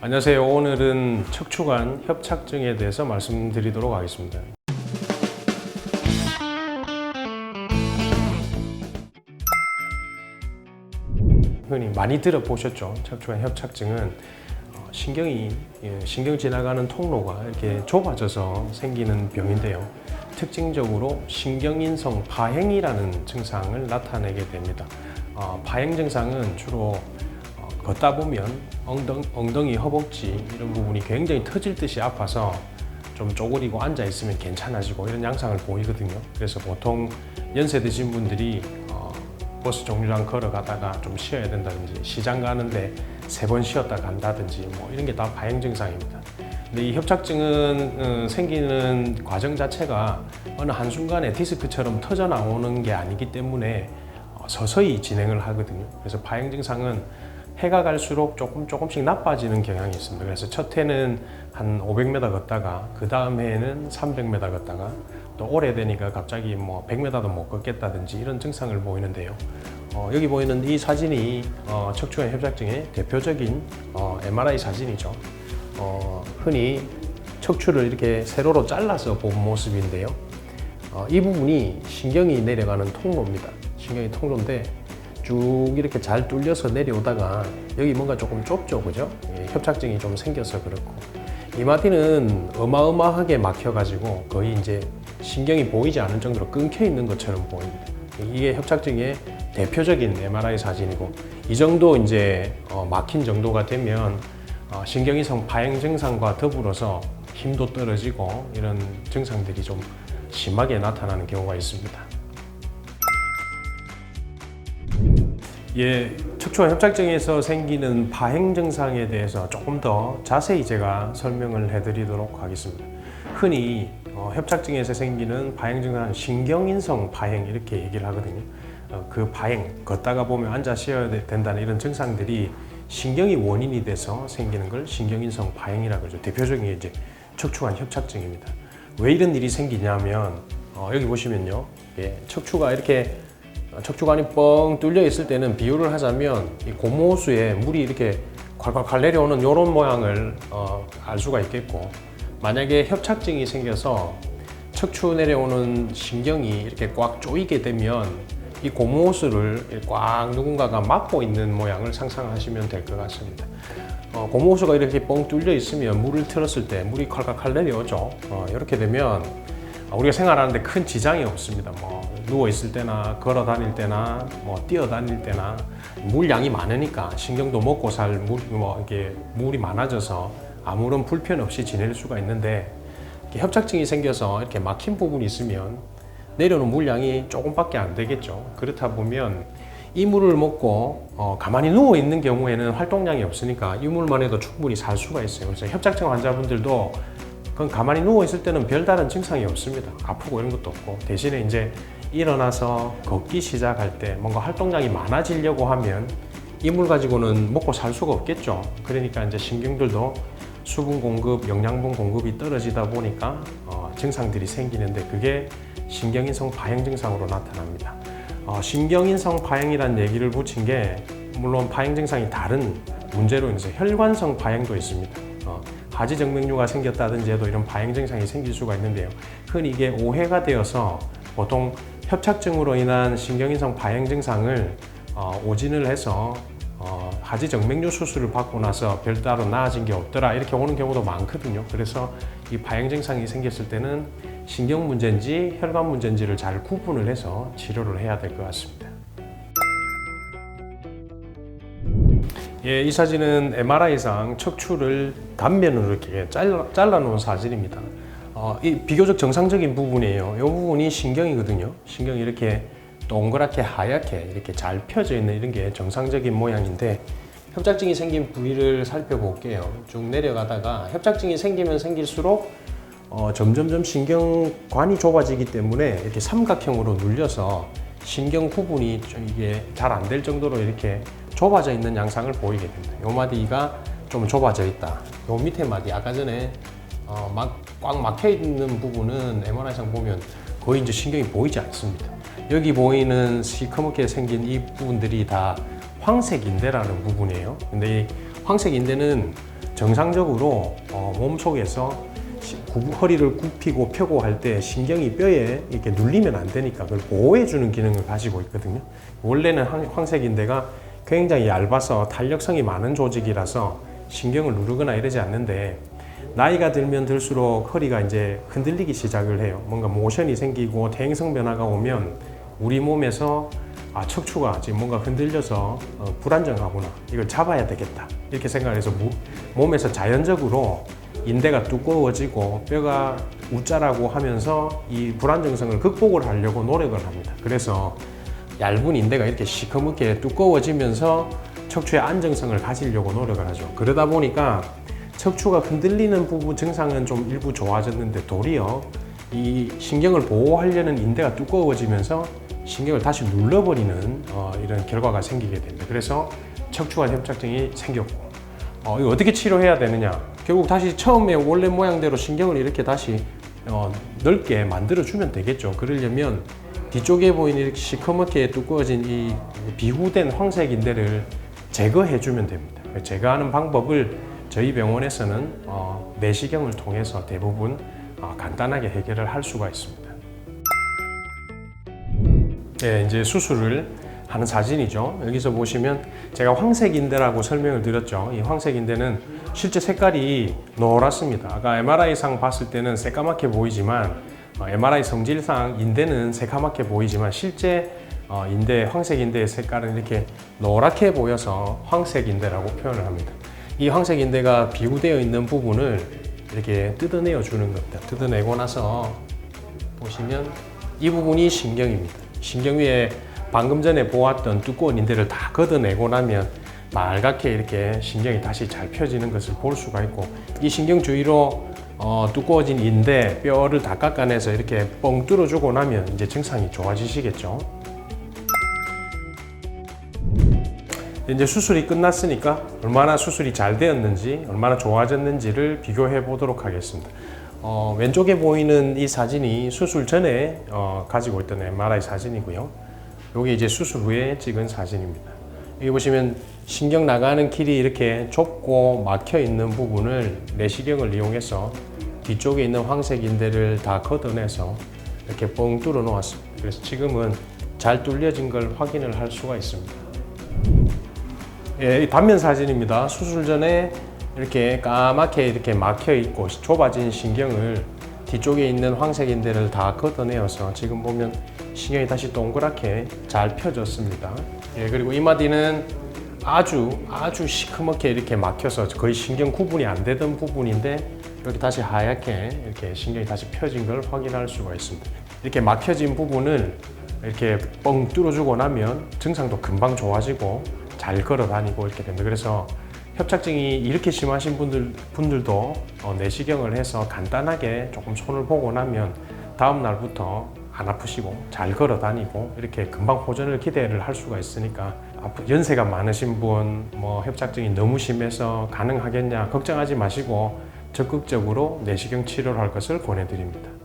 안녕하세요. 오늘은 척추관 협착증에 대해서 말씀드리도록 하겠습니다. 흔히 많이 들어보셨죠? 척추관 협착증은 어, 신경이 예, 신경 지나가는 통로가 이렇게 좁아져서 생기는 병인데요. 특징적으로 신경인성 파행이라는 증상을 나타내게 됩니다. 어, 파행 증상은 주로 어, 걷다 보면 엉덩, 엉덩이, 허벅지 이런 부분이 굉장히 터질 듯이 아파서 좀 쪼그리고 앉아 있으면 괜찮아지고 이런 양상을 보이거든요. 그래서 보통 연세 드신 분들이 어, 버스 정류장 걸어가다가 좀 쉬어야 된다든지 시장 가는데 세 번 쉬었다 간다든지 뭐 이런 게다 파행 증상입니다. 근데 이 협착증은 어, 생기는 과정 자체가 어느 한순간에 디스크처럼 터져 나오는 게 아니기 때문에 어, 서서히 진행을 하거든요. 그래서 파행 증상은 해가 갈수록 조금 조금씩 나빠지는 경향이 있습니다. 그래서 첫 해는 한 500m 걷다가 그 다음 해에는 300m 걷다가 또 오래되니까 갑자기 뭐 100m도 못 걷겠다든지 이런 증상을 보이는데요. 어, 여기 보이는 이 사진이 어, 척추관 협착증의 대표적인 어, MRI 사진이죠. 어, 흔히 척추를 이렇게 세로로 잘라서 본 모습인데요. 어, 이 부분이 신경이 내려가는 통로입니다. 신경이 통로인데 쭉 이렇게 잘 뚫려서 내려오다가 여기 뭔가 조금 좁죠, 그죠? 예, 협착증이 좀 생겨서 그렇고 이마디는 어마어마하게 막혀가지고 거의 이제 신경이 보이지 않을 정도로 끊겨 있는 것처럼 보입니다. 이게 협착증의 대표적인 MRI 사진이고 이 정도 이제 어, 막힌 정도가 되면 어, 신경이성 파행 증상과 더불어서 힘도 떨어지고 이런 증상들이 좀 심하게 나타나는 경우가 있습니다. 예, 척추관 협착증에서 생기는 파행 증상에 대해서 조금 더 자세히 제가 설명을 해드리도록 하겠습니다. 흔히 어, 협착증에서 생기는 파행 증상은 신경인성 파행 이렇게 얘기를 하거든요. 어, 그 파행, 걷다가 보면 앉아 쉬어야 되- 된다는 이런 증상들이 신경이 원인이 돼서 생기는 걸 신경인성 파행이라고 하죠. 대표적인 게 이제 척추관 협착증입니다. 왜 이런 일이 생기냐면 어, 여기 보시면요, 예, 척추가 이렇게 척추관이 뻥 뚫려 있을 때는 비유를 하자면 이 고무호수에 물이 이렇게 콸콸콸 내려오는 이런 모양을 어, 알 수가 있겠고 만약에 협착증이 생겨서 척추 내려오는 신경이 이렇게 꽉 조이게 되면 이 고무호수를 꽉 누군가가 막고 있는 모양을 상상하시면 될 것 같습니다. 어, 고무호수가 이렇게 뻥 뚫려 있으면 물을 틀었을 때 물이 칼칼칼 내려오죠. 어, 이렇게 되면 아, 우리가 생활하는데 큰 지장이 없습니다. 뭐 누워 있을 때나 걸어 다닐 때나 뭐 뛰어 다닐 때나 물량이 많으니까 신경도 먹고 살 물, 뭐 이렇게 물이 많아져서 아무런 불편 없이 지낼 수가 있는데 협착증이 생겨서 이렇게 막힌 부분이 있으면 내려오는 물량이 조금밖에 안 되겠죠. 그렇다 보면 이 물을 먹고 어, 가만히 누워 있는 경우에는 활동량이 없으니까 이 물만 해도 충분히 살 수가 있어요. 그래서 협착증 환자분들도 그건 가만히 누워 있을 때는 별다른 증상이 없습니다. 아프고 이런 것도 없고 대신에 이제 일어나서 걷기 시작할 때 뭔가 활동량이 많아지려고 하면 이물 가지고는 먹고 살 수가 없겠죠. 그러니까 이제 신경들도 수분 공급, 영양분 공급이 떨어지다 보니까 어, 증상들이 생기는데 그게 신경인성 파행 증상으로 나타납니다. 어, 신경인성 파행이라는 얘기를 붙인 게 물론 파행 증상이 다른 문제로 인해서 혈관성 파행도 있습니다. 어, 하지 정맥류가 생겼다든지 해도 이런 파행 증상이 생길 수가 있는데요. 흔히 이게 오해가 되어서 보통 협착증으로 인한 신경인성 파행 증상을 어, 오진을 해서 어, 하지 정맥류 수술을 받고 나서 별다른 나아진 게 없더라 이렇게 오는 경우도 많거든요. 그래서 이 파행 증상이 생겼을 때는 신경 문제인지 혈관 문제인지를 잘 구분을 해서 치료를 해야 될 것 같습니다. 예, 이 사진은 MRI상 척추를 단면으로 이렇게 잘라, 잘라놓은 사진입니다. 어, 이 비교적 정상적인 부분이에요. 이 부분이 신경이거든요. 신경이 이렇게 동그랗게 하얗게 이렇게 잘 펴져 있는 이런 게 정상적인 모양인데 협착증이 생긴 부위를 살펴볼게요. 쭉 내려가다가 협착증이 생기면 생길수록 어, 점점점 신경관이 좁아지기 때문에 이렇게 삼각형으로 눌려서 신경 구분이 좀 이게 잘 안 될 정도로 이렇게 좁아져 있는 양상을 보이게 됩니다. 요 마디가 좀 좁아져 있다. 요 밑에 마디 아까 전에 어, 막, 꽉 막혀 있는 부분은 MRI상 보면 거의 이제 신경이 보이지 않습니다. 여기 보이는 시커멓게 생긴 이 부분들이 다 황색 인대라는 부분이에요. 근데 이 황색 인대는 정상적으로 어, 몸 속에서 허리를 굽히고 펴고 할 때 신경이 뼈에 이렇게 눌리면 안 되니까 그걸 보호해주는 기능을 가지고 있거든요. 원래는 황- 황색인대가 굉장히 얇아서 탄력성이 많은 조직이라서 신경을 누르거나 이러지 않는데 나이가 들면 들수록 허리가 이제 흔들리기 시작을 해요. 뭔가 모션이 생기고 퇴행성 변화가 오면 우리 몸에서 아 척추가 지금 뭔가 흔들려서 어, 불안정하구나 이걸 잡아야 되겠다 이렇게 생각해서 무- 몸에서 자연적으로 인대가 두꺼워지고 뼈가 웃자라고 하면서 이 불안정성을 극복을 하려고 노력을 합니다. 그래서 얇은 인대가 이렇게 시커멓게 두꺼워지면서 척추의 안정성을 가지려고 노력을 하죠. 그러다 보니까 척추가 흔들리는 부분 증상은 좀 일부 좋아졌는데 도리어 이 신경을 보호하려는 인대가 두꺼워지면서 신경을 다시 눌러버리는 어, 이런 결과가 생기게 됩니다. 그래서 척추관 협착증이 생겼고 어, 이거 어떻게 치료해야 되느냐? 결국 다시 처음에 원래 모양대로 신경을 이렇게 다시 어, 넓게 만들어 주면 되겠죠. 그러려면 뒤쪽에 보이는 이렇게 시커멓게 두꺼워진 이 비후된 황색 인대를 제거해 주면 됩니다. 제거하는 방법을 저희 병원에서는 어, 내시경을 통해서 대부분 어, 간단하게 해결을 할 수가 있습니다. 네, 이제 수술을 하는 사진이죠. 여기서 보시면 제가 황색 인대라고 설명을 드렸죠. 이 황색 인대는 실제 색깔이 노랗습니다. 아까 MRI상 봤을 때는 새까맣게 보이지만 어, MRI 성질상 인대는 새까맣게 보이지만 실제 어, 인대 황색 인대의 색깔은 이렇게 노랗게 보여서 황색 인대라고 표현을 합니다. 이 황색 인대가 비구되어 있는 부분을 이렇게 뜯어내어 주는 겁니다. 뜯어내고 나서 보시면 이 부분이 신경입니다. 신경 위에 방금 전에 보았던 두꺼운 인대를 다 걷어내고 나면 빨갛게 이렇게 신경이 다시 잘 펴지는 것을 볼 수가 있고 이 신경 주위로 어, 두꺼워진 인대, 뼈를 다 깎아내서 이렇게 뻥 뚫어주고 나면 이제 증상이 좋아지시겠죠. 이제 수술이 끝났으니까 얼마나 수술이 잘 되었는지, 얼마나 좋아졌는지를 비교해 보도록 하겠습니다. 어, 왼쪽에 보이는 이 사진이 수술 전에 어, 가지고 있던 MRI 사진이고요. 여기 이제 수술 후에 찍은 사진입니다. 여기 보시면 신경 나가는 길이 이렇게 좁고 막혀 있는 부분을 내시경을 이용해서 뒤쪽에 있는 황색 인대를 다 걷어내서 이렇게 뻥 뚫어 놓았습니다. 그래서 지금은 잘 뚫려진 걸 확인을 할 수가 있습니다. 예, 이 단면 사진입니다. 수술 전에 이렇게 까맣게 이렇게 막혀 있고 좁아진 신경을 뒤쪽에 있는 황색 인대를 다 걷어내어서 지금 보면 신경이 다시 동그랗게 잘 펴졌습니다. 예, 그리고 이마디는 아주 아주 시커멓게 이렇게 막혀서 거의 신경 구분이 안 되던 부분인데 이렇게 다시 하얗게 이렇게 신경이 다시 펴진 걸 확인할 수가 있습니다. 이렇게 막혀진 부분을 이렇게 뻥 뚫어주고 나면 증상도 금방 좋아지고 잘 걸어 다니고 이렇게 됩니다. 그래서 협착증이 이렇게 심하신 분들, 분들도 어, 내시경을 해서 간단하게 조금 손을 보고 나면 다음 날부터 안 아프시고 잘 걸어 다니고 이렇게 금방 호전을 기대를 할 수가 있으니까 연세가 많으신 분, 뭐 협착증이 너무 심해서 가능하겠냐 걱정하지 마시고 적극적으로 내시경 치료를 할 것을 권해드립니다.